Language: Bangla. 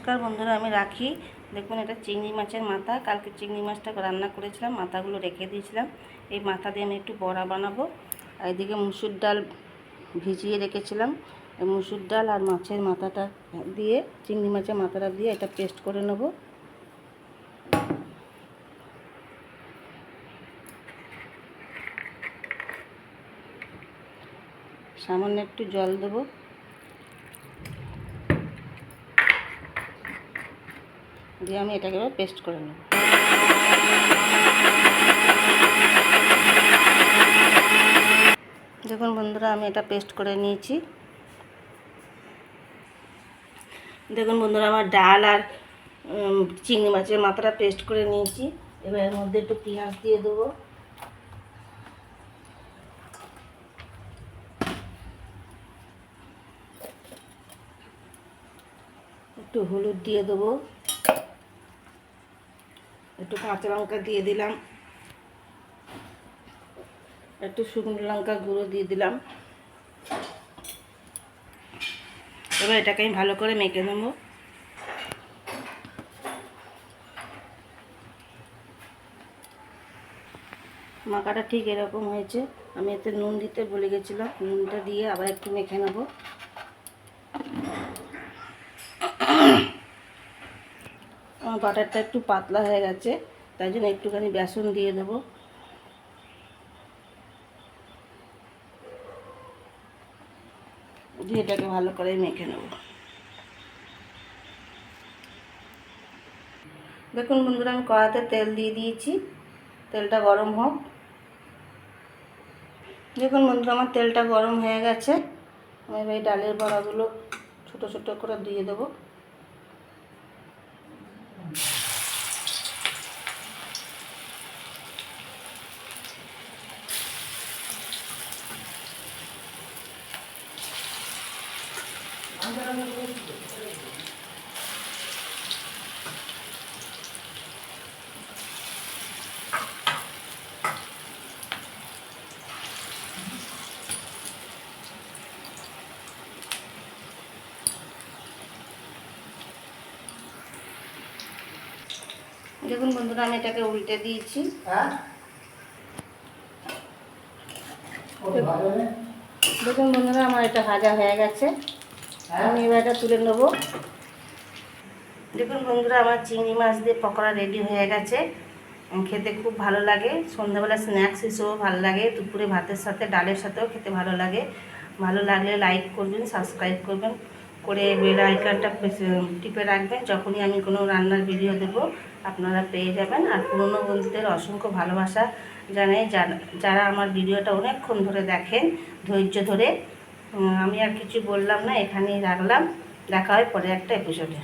নমস্কার বন্ধুরা, আমি রাখি। দেখুন, এটা চিংড়ি মাছের মাথা। কালকে চিংড়ি মাছটা রান্না করেছিলাম, মাথাগুলো রেখে দিয়েছিলাম। এই মাথা দিয়ে আমি একটু বড়া বানাবো। আর এদিকে মুসুর ডাল ভিজিয়ে রেখেছিলাম। মুসুর ডাল আর মাছের মাথাটা দিয়ে, চিংড়ি মাছের মাথাটা দিয়ে এটা পেস্ট করে নেব। সামান্য একটু জল দেবো। দিয়ে আমি এটাকে এবার পেস্ট করে নেব। দেখুন বন্ধুরা, আমি এটা পেস্ট করে নিয়েছি। দেখুন বন্ধুরা, আমার ডাল আর চিংড়ি মাছের মাথাটা পেস্ট করে নিয়েছি। এবার এর মধ্যে একটু পেঁয়াজ দিয়ে দেবো। একটু হলুদ দিয়ে দেবো। একটু কাঁচা লঙ্কা দিয়ে দিলাম। একটু শুকনো লঙ্কা গুঁড়ো দিয়ে দিলাম। এবার এটাকে আমি ভালো করে মেখে নেব। মাখাটা ঠিক এরকম হয়েছে। আমি এতে নুন দিতে বলে গেছিলাম। নুনটা দিয়ে আবার একটু মেখে নেব। আমার বাটারটা একটু পাতলা হয়ে গেছে, তাই জন্য একটুখানি বেসন দিয়ে দেবো। দিয়ে এটাকে ভালো করে মেখে নেব। দেখুন বন্ধুরা, আমি কড়াতে তেল দিয়ে দিয়েছি, তেলটা গরম হোক। দেখুন বন্ধুরা, আমার তেলটা গরম হয়ে গেছে। আমি এবার এই ডালের বড়াগুলো ছোট ছোট করে দিয়ে দেবো। দেখুন বন্ধুরা আমি এটাকে উল্টে দিয়েছি। দেখুন বন্ধুরা আমার এটা ভাজা হয়ে গেছে। আমি এবার এটা তুলে নেব। দেখুন বন্ধুরা, আমার চিংড়ি মাছ দিয়ে পকোড়া রেডি হয়ে গেছে। খেতে খুব ভালো লাগে। সন্ধ্যাবেলা স্ন্যাক্স হিসেবেও ভালো লাগে। দুপুরে ভাতের সাথে, ডালের সাথেও খেতে ভালো লাগে। ভালো লাগলে লাইক করবেন সাবস্ক্রাইব করবেন। করে বেল আইকনটা টিপে রাখবেন। যখনই আমি কোনো রান্নার ভিডিও দেব, আপনারা পেয়ে যাবেন। আর পুরনো বন্ধুদের অসংখ্য ভালোবাসা জানাই। যারা- আমার ভিডিওটা অনেকক্ষণ ধরে দেখেন, ধৈর্য ধরে আমি আর কিছু বললাম না এখানেই রাখলাম। দেখা হয় পরে একটা এপিসোডে